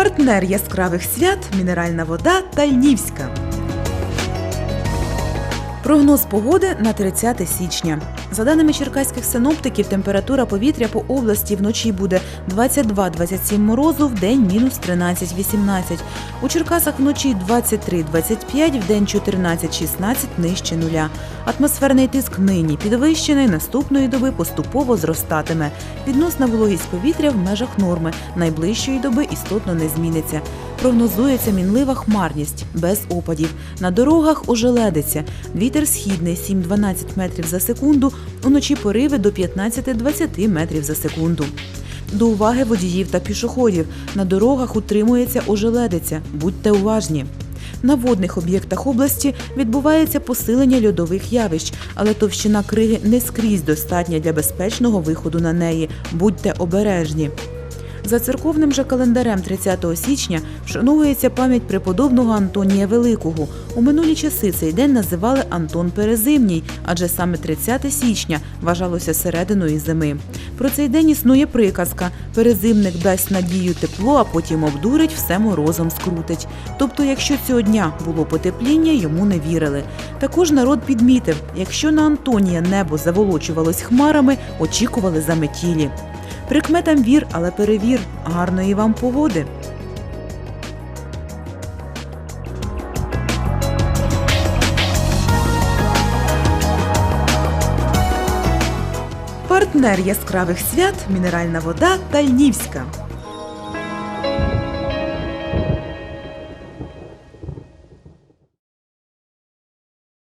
Партнер яскравих свят мінеральна вода Тальнівська. Прогноз погоди на 30 січня. За даними черкаських синоптиків, температура повітря по області вночі буде 22-27 морозу, в день мінус 13-18. У Черкасах вночі 23-25, в день 14-16 нижче нуля. Атмосферний тиск нині підвищений, наступної доби поступово зростатиме. Відносна вологість повітря в межах норми. Найближчої доби істотно не зміниться. Прогнозується мінлива хмарність без опадів. На дорогах ожеледиться. Вітер східний 7-12 метрів за секунду, уночі пориви до 15-20 метрів за секунду. До уваги водіїв та пішоходів. На дорогах утримується ожеледиця. Будьте уважні. На водних об'єктах області відбувається посилення льодових явищ, але товщина криги не скрізь достатня для безпечного виходу на неї. Будьте обережні. За церковним же календарем 30 січня вшановується пам'ять преподобного Антонія Великого. У минулі часи цей день називали Антон Перезимній, адже саме 30 січня вважалося серединою зими. Про цей день існує приказка: перезимник дасть надію тепло, а потім обдурить, все морозом скрутить. Тобто, якщо цього дня було потепління, йому не вірили. Також народ підмітив, якщо на Антонія небо заволочувалось хмарами, очікували заметілі. Прикметам вір, але перевір. Гарної вам погоди. Партнер яскравих свят мінеральна вода Тальнівська.